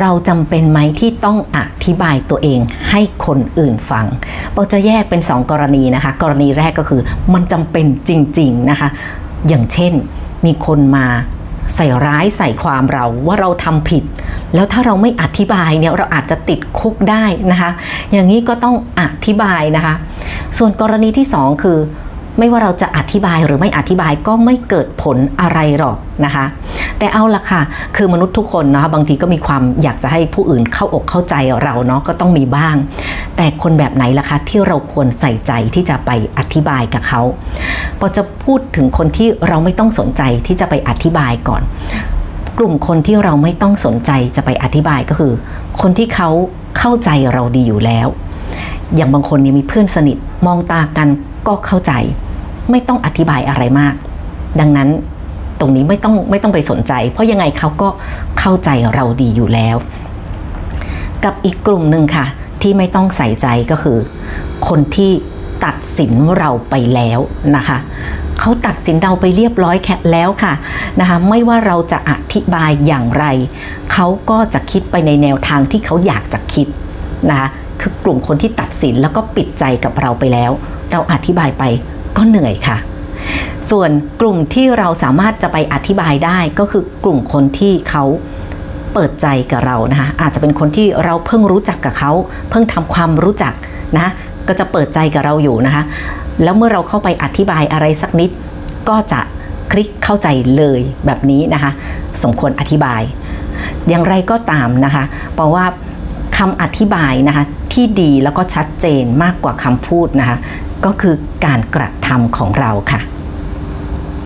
เราจำเป็นไหมที่ต้องอธิบายตัวเองให้คนอื่นฟังเราจะแยกเป็น 2 กรณีนะคะ กรณีแรกก็คือมันจำเป็นจริง ๆ นะคะ อย่างเช่นมีคนมาใส่ร้ายใส่ความเราว่าเราทำผิด แล้วถ้าเราไม่อธิบายเนี่ยเราอาจจะติดคุกได้นะคะ อย่างนี้ก็ต้องอธิบายนะคะ ส่วนกรณีที่ 2 คือ ไม่ว่าเราจะอธิบายหรือไม่อธิบายก็ไม่เกิดผลอะไรหรอกนะคะ แต่เอาละค่ะ คือมนุษย์ทุกคนนะคะบางทีก็มีความอยากจะให้ผู้อื่นเข้าอกเข้าใจเราเนาะก็ต้องมีบ้าง แต่คนแบบไหนล่ะคะที่เราควรใส่ใจที่จะไปอธิบายกับเขาพอจะพูดถึงคนที่เราไม่ต้องสนใจที่จะไปอธิบายก่อน กลุ่มคนที่เราไม่ต้องสนใจจะไปอธิบายก็คือ คนที่เขาเข้าใจเราดีอยู่แล้ว อย่างบางคนเนี่ยมีเพื่อนสนิทมองตากันก็เข้าใจ ไม่ต้องอธิบายอะไรมาก ดังนั้นตรงนี้ไม่ต้องไม่ต้องไปสนใจ เพราะยังไงเขาก็เข้าใจเราดีอยู่แล้ว กับอีกกลุ่มหนึ่งค่ะ ที่ไม่ต้องใส่ใจก็คือ คนที่ตัดสินเราไปแล้วนะคะเขาตัดสินเราไปเรียบร้อยแค่แล้วค่ะนะคะไม่ว่าเราจะอธิบายอย่างไร เขาก็จะคิดไปในแนวทางที่เขาอยากจะคิดนะคะคือกลุ่มคนที่ตัดสินแล้วก็ปิดใจกับเราไปแล้ว เราอธิบายไป ก็เหนื่อยค่ะ ส่วนกลุ่มที่เราสามารถจะไปอธิบายได้ก็คือกลุ่มคนที่เขาเปิดใจกับเรานะคะอาจจะเป็นคนที่เราเพิ่งรู้จักกับเขา เพิ่งทำความรู้จักนะก็จะเปิดใจกับเราอยู่นะคะ แล้วเมื่อเราเข้าไปอธิบายอะไรสักนิด ก็จะคลิกเข้าใจเลยแบบนี้นะคะ สมควรอธิบาย อย่างไรก็ตามนะคะ เพราะว่า คำอธิบายนะคะที่ดีแล้วก็ชัดเจนมากกว่าคำพูดนะคะก็คือการกระทำของเราค่ะ